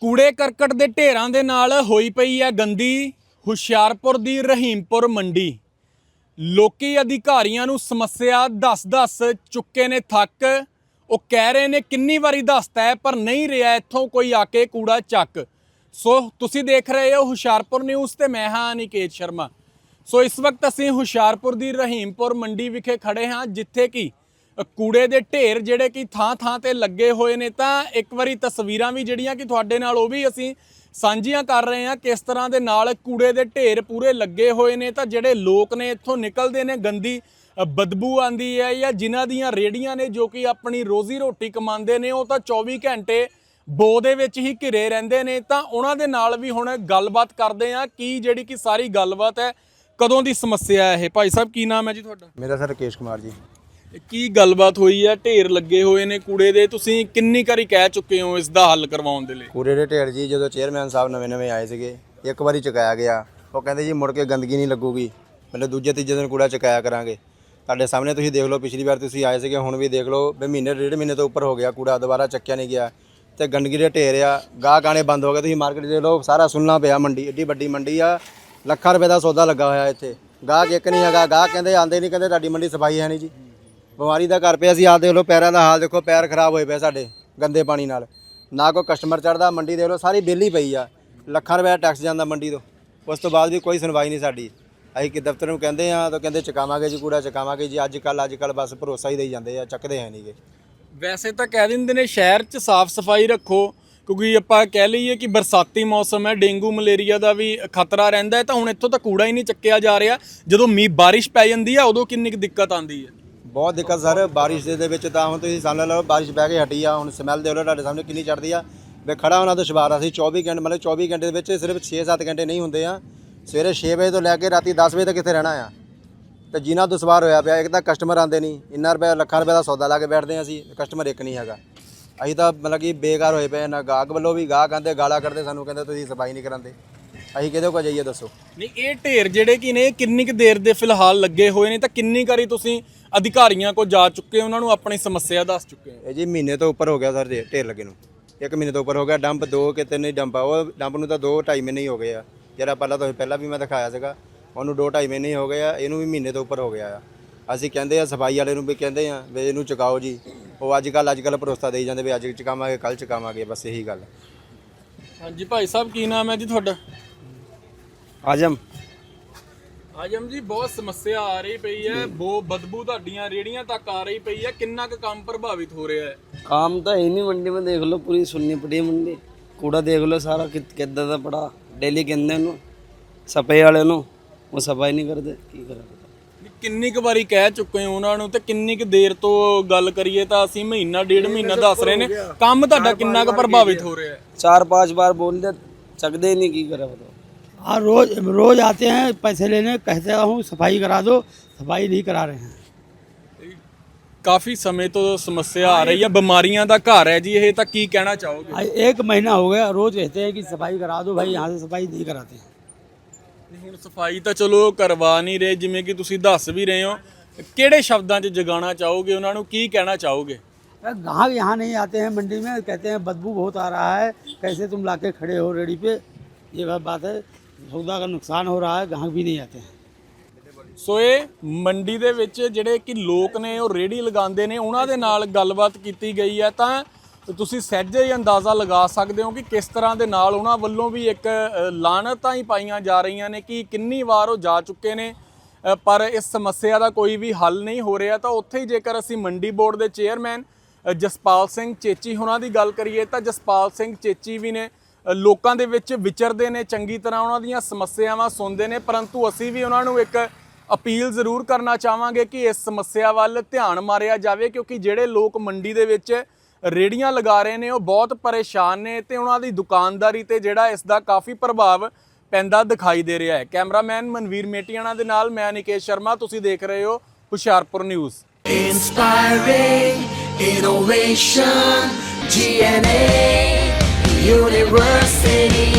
ਕੂੜੇ ਕਰਕਟ ਦੇ ਢੇਰਾਂ ਦੇ ਨਾਲ ਹੋਈ ਪਈ ਹੈ ਗੰਦੀ ਹੁਸ਼ਿਆਰਪੁਰ ਦੀ ਰਹੀਮਪੁਰ ਮੰਡੀ। ਲੋਕੀ ਅਧਿਕਾਰੀਆਂ ਨੂੰ ਸਮੱਸਿਆ ਦੱਸ-ਦੱਸ ਚੁੱਕੇ ਨੇ ਥੱਕ। ਉਹ ਕਹਿ ਰਹੇ ਨੇ, ਕਿੰਨੀ ਵਾਰੀ ਦੱਸਤਾ ਹੈ, ਪਰ ਨਹੀਂ ਰਿਹਾ ਇੱਥੋਂ ਕੋਈ ਆ ਕੇ ਕੂੜਾ ਚੱਕ। ਸੋ ਤੁਸੀਂ ਦੇਖ ਰਹੇ ਹੋ ਹੁਸ਼ਿਆਰਪੁਰ ਨਿਊਜ਼ ਤੇ ਮੈਂ ਹਾਂ ਅਨਿਕੇਤ ਸ਼ਰਮਾ। ਸੋ ਇਸ ਵਕਤ ਅਸੀਂ ਹੁਸ਼ਿਆਰਪੁਰ ਦੀ ਰਹੀਮਪੁਰ ਮੰਡੀ ਵਿਖੇ ਖੜੇ ਹਾਂ, ਜਿੱਥੇ ਕਿ ਕੂੜੇ ਦੇ ਢੇਰ ਜਿਹੜੇ ਕਿ ਥਾਂ-ਥਾਂ ਤੇ ਲੱਗੇ ਹੋਏ ਨੇ ਤਾਂ ਇੱਕ ਵਾਰੀ ਤਸਵੀਰਾਂ ਵੀ ਜਿਹੜੀਆਂ ਕਿ ਤੁਹਾਡੇ ਨਾਲ ਉਹ ਵੀ ਅਸੀਂ ਸਾਂਝੀਆਂ ਕਰ ਰਹੇ ਹਾਂ ਕਿਸ ਤਰ੍ਹਾਂ ਦੇ ਨਾਲ ਕੂੜੇ ਦੇ ਢੇਰ ਪੂਰੇ ਲੱਗੇ ਹੋਏ ਨੇ ਤਾਂ ਜਿਹੜੇ ਲੋਕ ਨੇ ਇੱਥੋਂ ਨਿਕਲਦੇ ਨੇ ਗੰਦੀ ਬਦਬੂ ਆਂਦੀ ਹੈ ਜਾਂ ਜਿਨ੍ਹਾਂ ਦੀਆਂ ਰੇੜੀਆਂ ਨੇ ਜੋ ਕਿ ਆਪਣੀ ਰੋਜ਼ੀ ਰੋਟੀ ਕਮਾਉਂਦੇ ਨੇ ਉਹ ਤਾਂ 24 ਘੰਟੇ ਬੋ ਦੇ ਵਿੱਚ ਹੀ ਘਿਰੇ ਰਹਿੰਦੇ ਨੇ ਤਾਂ ਉਹਨਾਂ ਦੇ ਨਾਲ ਵੀ ਹੁਣ ਗੱਲਬਾਤ ਕਰਦੇ ਆ ਕੀ ਜਿਹੜੀ ਕਿ ਸਾਰੀ ਗੱਲਬਾਤ ਹੈ, ਕਦੋਂ ਦੀ ਸਮੱਸਿਆ ਹੈ? ਇਹ ਭਾਈ ਸਾਹਿਬ, ਕੀ ਨਾਮ ਹੈ ਜੀ ਤੁਹਾਡਾ? ਮੇਰਾ ਸਰ ਰਕੇਸ਼ ਕੁਮਾਰ ਜੀ। ਕੀ ਗੱਲਬਾਤ ਹੋਈ ਹੈ? ਢੇਰ ਲੱਗੇ ਹੋਏ ਨੇ ਕੂੜੇ ਦੇ। ਤੁਸੀਂ ਕਿੰਨੀ ਵਾਰੀ ਕਹਿ ਚੁੱਕੇ ਹੋ ਇਸ ਦਾ ਹੱਲ ਕਰਵਾਉਣ ਦੇ ਲਈ? ਕੂੜੇ ਦੇ ਢੇਰ ਜੀ, ਜਦੋਂ ਚੇਅਰਮੈਨ ਸਾਹਿਬ ਨਵੇਂ ਨਵੇਂ ਆਏ ਸੀਗੇ, ਇੱਕ ਵਾਰੀ ਚੁਕਾਇਆ ਗਿਆ। ਉਹ ਕਹਿੰਦੇ ਜੀ, ਮੁੜ ਕੇ ਗੰਦਗੀ ਨਹੀਂ ਲੱਗੂਗੀ। ਮਤਲਬ ਦੂਜੇ ਤੀਜੇ ਦਿਨ ਕੂੜਾ ਚੁਕਾਇਆ ਕਰਾਂਗੇ। ਤੁਹਾਡੇ ਸਾਹਮਣੇ ਤੁਸੀਂ ਦੇਖ ਲਓ, ਪਿਛਲੀ ਵਾਰ ਤੁਸੀਂ ਆਏ ਸੀਗੇ, ਹੁਣ ਵੀ ਦੇਖ ਲਓ, ਵੀ ਮਹੀਨੇ, ਡੇਢ ਮਹੀਨੇ ਤੋਂ ਉੱਪਰ ਹੋ ਗਿਆ ਕੂੜਾ, ਦੁਬਾਰਾ ਚੱਕਿਆ ਨਹੀਂ ਗਿਆ। ਤੇ ਗੰਦਗੀ ਦੇ ਢੇਰ ਆ ਗਾਹ ਗਾਣੇ ਬੰਦ ਹੋ ਗਏ। ਤੁਸੀਂ ਮਾਰਕੀਟ ਦੇ ਲੋ ਸਾਰਾ ਸੁਣਨਾ ਪਿਆ ਮੰਡੀ, ਏਡੀ ਵੱਡੀ ਮੰਡੀ ਆ। ਲੱਖਾਂ ਰੁਪਏ ਦਾ ਸੌਦਾ ਲੱਗਾ ਹੋਇਆ ਇੱਥੇ। ਗਾਹ ਇੱਕ ਨਹੀਂ ਹੈਗਾ ਗਾਹ ਕਹਿੰਦੇ ਆਂਦੇ ਨਹੀਂ, ਕਹਿੰਦੇ ਤੁਹਾਡੀ ਮੰਡੀ ਸਫ਼ਾਈ ਹੈ ਨਹੀਂ ਜੀ। ਬਿਮਾਰੀ ਦਾ ਘਰ ਪਿਆ ਸੀ, ਆਹ ਦੇਖ ਲਓ ਪੈਰਾਂ ਦਾ ਹਾਲ ਦੇਖੋ, ਪੈਰ ਖਰਾਬ ਹੋਏ ਪਏ ਸਾਡੇ ਗੰਦੇ ਪਾਣੀ ਨਾਲ। ਨਾ ਕੋਈ ਕਸਟਮਰ ਚੜਦਾ ਮੰਡੀ ਦੇਖ ਲਓ, ਸਾਰੀ ਬੇਲੀ ਪਈ ਆ। ਲੱਖਾਂ ਰੁਪਏ ਟੈਕਸ ਜਾਂਦਾ ਮੰਡੀ ਤੋਂ। ਉਸ ਤੋਂ ਬਾਅਦ ਵੀ ਕੋਈ ਸੁਣਵਾਈ ਨਹੀਂ ਸਾਡੀ। ਅਸੀਂ ਕਿ ਦਫ਼ਤਰ ਨੂੰ ਕਹਿੰਦੇ ਆ, ਤਾਂ ਕਹਿੰਦੇ ਚਕਾਵਾਂਗੇ ਜੀ, ਕੂੜਾ ਚਕਾਵਾਂਗੇ ਜੀ ਅੱਜ ਕੱਲ ਅੱਜ ਕੱਲ ਬਸ ਭਰੋਸਾ ਹੀ ਦੇਈ ਜਾਂਦੇ ਆ, ਚੱਕਦੇ ਹੈ ਨਹੀਂਗੇ। ਵੈਸੇ ਤਾਂ ਕਹਿ ਦਿੰਦੇ ਨੇ, ਸ਼ਹਿਰ 'ਚ ਸਾਫ਼ ਸਫ਼ਾਈ ਰੱਖੋ, ਕਿਉਂਕਿ ਆਪਾਂ ਕਹਿ ਲਈਏ ਕਿ ਬਰਸਾਤੀ ਮੌਸਮ ਹੈ, ਡੇਂਗੂ, ਮਲੇਰੀਆ ਦਾ ਵੀ ਖਤਰਾ ਰਹਿੰਦਾ ਹੈ, ਤਾਂ ਹੁਣ ਇੱਥੋਂ ਤਾਂ ਕੂੜਾ ਹੀ ਨਹੀਂ ਚੱਕਿਆ ਜਾ ਰਿਹਾ। ਜਦੋਂ ਮੀਂਹ, ਬਾਰਿਸ਼ ਪੈ ਜਾਂਦੀ ਹੈ ਉਦੋਂ ਕਿੰਨੀ ਕੁ ਦਿੱਕਤ ਆਉਂਦੀ ਹੈ? ਬਹੁਤ ਦਿੱਕਤ ਸਰ, ਬਾਰਿਸ਼ ਦੇ ਵਿੱਚ ਤਾਂ ਹੁਣ ਤੁਸੀਂ ਸਮਝ ਲਓ, ਬਾਰਿਸ਼ ਬਹਿ ਕੇ ਹਟੀ ਆ, ਹੁਣ ਸਮੈਲ ਦੇ ਲਓ, ਤੁਹਾਡੇ ਸਾਹਮਣੇ ਕਿੰਨੀ ਚੜਦੀ ਆ। ਵੇ ਖੜਾ ਉਹਨਾਂ ਤੋਂ ਸ਼ਵਾਰ ਅਸੀਂ 24 ਘੰਟੇ, ਮਤਲਬ 24 ਘੰਟੇ ਦੇ ਵਿੱਚ ਸਿਰਫ 6-7 ਘੰਟੇ ਨਹੀਂ ਹੁੰਦੇ ਆ। ਸਵੇਰੇ 6 ਵਜੇ ਤੋਂ ਲੈ ਕੇ ਰਾਤੀ 10 ਵਜੇ ਤੱਕ ਕਿੱਥੇ ਰਹਿਣਾ ਆ। ਤੇ ਜਿਨ੍ਹਾਂ ਦੁਸ਼ਵਾਰ ਹੋਇਆ ਪਿਆ, ਇੱਕ ਤਾਂ ਕਸਟਮਰ ਆਉਂਦੇ ਨਹੀਂ, ਇੰਨਾ ਰੁਪਏ ਲੱਖਾਂ ਰੁਪਏ ਦਾ ਸੌਦਾ ਲਾ ਕੇ ਬੈਠਦੇ ਹਾਂ ਅਸੀਂ ਕਸਟਮਰ ਇੱਕ ਨਹੀਂ ਹੈਗਾ। ਅਸੀਂ ਤਾਂ ਮਤਲਬ ਕਿ ਬੇਕਾਰ ਹੋਏ ਪਏ ਨਾ ਗਾਹਕ ਵੱਲੋਂ ਵੀ ਗਾਹਕ ਆਂਦੇ ਗਾਲਾਂ ਕੱਢਦੇ ਸਾਨੂੰ, ਕਹਿੰਦੇ ਤੁਸੀਂ ਸਫ਼ਾਈ ਨਹੀਂ ਕਰਾਂਦੇ ਅਸੀਂ ਕਿਹਦੇ ਕੋਲ ਜਾਈਏ ਦੱਸੋ? ਨਹੀਂ ਇਹ ਢੇਰ ਜਿਹੜੇ ਕਿ ਨੇ ਕਿੰਨੀ ਕੁ ਦੇਰ ਦੇ ਫਿਲਹਾਲ ਲੱਗੇ ਹੋਏ ਨੇ ਤਾਂ ਕਿੰਨੀ ਵਾਰੀ ਤੁਸੀਂ ਅਧਿਕਾਰੀਆਂ ਕੋਲ ਜਾ ਚੁੱਕੇ ਹੋ? ਉਹਨਾਂ ਨੂੰ ਆਪਣੀ ਸਮੱਸਿਆ ਦੱਸ ਚੁੱਕੇ ਹੋ? ਇਹ ਜੀ ਮਹੀਨੇ ਤੋਂ ਉੱਪਰ ਹੋ ਗਿਆ ਸਰ ਢੇਰ ਲੱਗੇ ਨੂੰ। ਇੱਕ ਮਹੀਨੇ ਤੋਂ ਉੱਪਰ ਹੋ ਗਿਆ ਡੰਪ ਦੋ ਕਿ ਤਿੰਨ ਹੀ ਡੰਪ ਆ। ਉਹ ਡੰਪ ਨੂੰ ਤਾਂ 2 2.5 ਮਹੀਨੇ ਹੀ ਹੋ ਗਏ ਆ। ਜਿਹੜਾ ਪਹਿਲਾਂ ਤੋਂ ਪਹਿਲਾਂ ਵੀ ਮੈਂ ਦਿਖਾਇਆ ਸੀਗਾ ਉਹਨੂੰ 2 2.5 ਮਹੀਨੇ ਹੀ ਹੋ ਗਏ ਆ। ਇਹਨੂੰ ਵੀ ਮਹੀਨੇ ਤੋਂ ਉੱਪਰ ਹੋ ਗਿਆ ਆ। ਅਸੀਂ ਕਹਿੰਦੇ ਆ ਸਫ਼ਾਈ ਵਾਲੇ ਨੂੰ ਵੀ ਕਹਿੰਦੇ ਆ ਵੀ ਇਹਨੂੰ ਚੁਕਾਓ ਜੀ। ਉਹ ਅੱਜ ਕੱਲ ਅੱਜ ਕੱਲ ਭਰੋਸਾ ਦੇਈ ਜਾਂਦੇ ਵੀ ਅੱਜ ਚੁਕਾਵਾਂਗੇ ਕੱਲ ਚੁਕਾਵਾਂਗੇ ਬਸ ਇਹੀ ਗੱਲ। ਹਾਂਜੀ ਭਾਈ ਸਾਹਿਬ ਕੀ ਨਾਮ ਹੈ ਜੀ ਤੁਹਾਡਾ ਆਜਮ ਆਜਮ ਜੀ ਬਹੁਤ ਸਮੱਸਿਆ ਆ ਰਹੀ ਪਈ ਹੈ ਬੋ ਬਦਬੂ ਤੁਹਾਡੀਆਂ ਰੇੜੀਆਂ ਤੱਕ ਆ ਰਹੀ ਪਈ ਹੈ ਕਿੰਨਾ ਕੁ ਕੰਮ ਪ੍ਰਭਾਵਿਤ ਹੋ ਰਿਹਾ ਹੈ काम तो है ही नहीं मंडी में देख लो पूरी सुननी पड़ी है मंडी कूड़ा देख लो सारा कि- कितना दा पड़ा डेली कहते ਨੂੰ ਸਫਾਈ ਵਾਲੇ ਨੂੰ ਉਹ ਸਫਾਈ ਨਹੀਂ ਕਰਦੇ ਕੀ ਕਰਾਂ ਵੀ ਕਿੰਨੀ ਕੁ ਵਾਰੀ ਕਹਿ ਚੁੱਕੇ ਹੋ ਉਹਨਾਂ ਨੂੰ ਤੇ ਕਿੰਨੀ ਕੁ ਦੇਰ ਤੋਂ ਗੱਲ ਕਰੀਏ ਤਾਂ ਅਸੀਂ ਮਹੀਨਾ ਡੇਢ ਮਹੀਨਾ ਦੱਸ ਰਹੇ ਨੇ ਕੰਮ ਤੁਹਾਡਾ ਕਿੰਨਾ ਕੁ ਪ੍ਰਭਾਵਿਤ ਹੋ ਰਿਹਾ ਹੈ चार पांच बार बोल दिया चकदे ही नहीं की करे बताओ हाँ रोज रोज आते हैं पैसे लेने कहते हूँ सफाई करा दो सफाई नहीं करा रहे हैं ਕਾਫੀ ਸਮੇਂ ਤੋਂ ਸਮੱਸਿਆ ਆ ਰਹੀ ਹੈ ਬਿਮਾਰੀਆਂ ਦਾ ਘਰ ਹੈ ਜੀ ਇਹ ਤਾਂ ਕੀ ਕਹਿਣਾ ਚਾਹੋਗੇ आज एक महीना हो गया रोज कहते हैं कि सफाई करा दो भाई यहाँ से सफाई नहीं कराते हैं ਨਹੀਂ, ਹੁਣ ਸਫਾਈ ਤਾਂ ਚਲੋ ਕਰਵਾ ਨਹੀਂ ਰਹੇ ਜਿਵੇਂ ਕਿ ਤੁਸੀਂ ਦੱਸ ਵੀ ਰਹੇ ਹੋ ਕਿਹੜੇ शब्दाਂ 'ਚ ਜਗਾਉਣਾ ਚਾਹੋਗੇ ਉਹਨਾਂ ਨੂੰ ਕੀ ਕਹਿਣਾ ਚਾਹੋਗੇ ग्राहक यहाँ नहीं आते हैं मंडी में कहते हैं बदबू बहुत आ रहा है कैसे तुम लाके खड़े हो रेडी पे ये बात बात है सौदा का नुकसान हो रहा है ग्राहक भी नहीं आते हैं ਸੋ ਇਹ ਮੰਡੀ ਦੇ ਵਿੱਚ ਜਿਹੜੇ ਕਿ ਲੋਕ ਨੇ ਉਹ ਰੇੜੀ ਲਗਾਉਂਦੇ ਨੇ ਉਹਨਾਂ ਦੇ ਨਾਲ ਗੱਲਬਾਤ ਕੀਤੀ ਗਈ ਹੈ ਤਾਂ ਤੁਸੀਂ ਸਹਿਜੇ ਹੀ ਅੰਦਾਜ਼ਾ ਲਗਾ ਸਕਦੇ ਹੋ ਕਿ ਕਿਸ ਤਰ੍ਹਾਂ ਦੇ ਨਾਲ ਉਹਨਾਂ ਵੱਲੋਂ ਵੀ ਇੱਕ ਲਾਨਤਾਂ ਹੀ ਪਾਈਆਂ ਜਾ ਰਹੀਆਂ ਨੇ ਕਿ ਕਿੰਨੀ ਵਾਰ ਉਹ ਜਾ ਚੁੱਕੇ ਨੇ। ਪਰ ਇਸ ਸਮੱਸਿਆ ਦਾ ਕੋਈ ਵੀ ਹੱਲ ਨਹੀਂ ਹੋ ਰਿਹਾ ਤਾਂ ਉੱਥੇ ਹੀ ਜੇਕਰ ਅਸੀਂ ਮੰਡੀ ਬੋਰਡ ਦੇ ਚੇਅਰਮੈਨ ਜਸਪਾਲ ਸਿੰਘ ਚੇਚੀ ਹੋਣਾ ਦੀ ਗੱਲ ਕਰੀਏ ਤਾਂ ਜਸਪਾਲ ਸਿੰਘ ਚੇਚੀ ਵੀ ਨੇ ਲੋਕਾਂ ਦੇ ਵਿੱਚ ਵਿਚਰਦੇ ਨੇ, ਚੰਗੀ ਤਰ੍ਹਾਂ ਉਹਨਾਂ ਦੀਆਂ ਸਮੱਸਿਆਵਾਂ ਸੁਣਦੇ ਨੇ। ਪਰੰਤੂ ਅਸੀਂ ਵੀ ਉਹਨਾਂ ਨੂੰ ਇੱਕ ਅਪੀਲ ਜ਼ਰੂਰ ਕਰਨਾ ਚਾਹਾਂਗੇ ਕਿ ਇਸ ਸਮੱਸਿਆ ਵੱਲ ਧਿਆਨ ਮਾਰਿਆ ਜਾਵੇ ਕਿਉਂਕਿ ਜਿਹੜੇ ਲੋਕ ਮੰਡੀ ਦੇ ਵਿੱਚ ਰੇੜੀਆਂ ਲਗਾ ਰਹੇ ਨੇ ਉਹ ਬਹੁਤ ਪਰੇਸ਼ਾਨ ਨੇ ਤੇ ਉਹਨਾਂ ਦੀ ਦੁਕਾਨਦਾਰੀ ਤੇ ਜਿਹੜਾ ਇਸ ਦਾ ਕਾਫੀ ਪ੍ਰਭਾਵ ਪੈਂਦਾ ਦਿਖਾਈ ਦੇ ਰਿਹਾ ਹੈ ਕੈਮਰਾਮੈਨ ਮਨਵੀਰ ਮੇਟੀਆਣਾ ਦੇ ਨਾਲ ਮੈਂ ਨਿਕੇਸ਼ ਸ਼ਰਮਾ ਤੁਸੀਂ ਦੇਖ ਰਹੇ ਹੋ Hoshiarpur news Inspiring innovation, GNA University.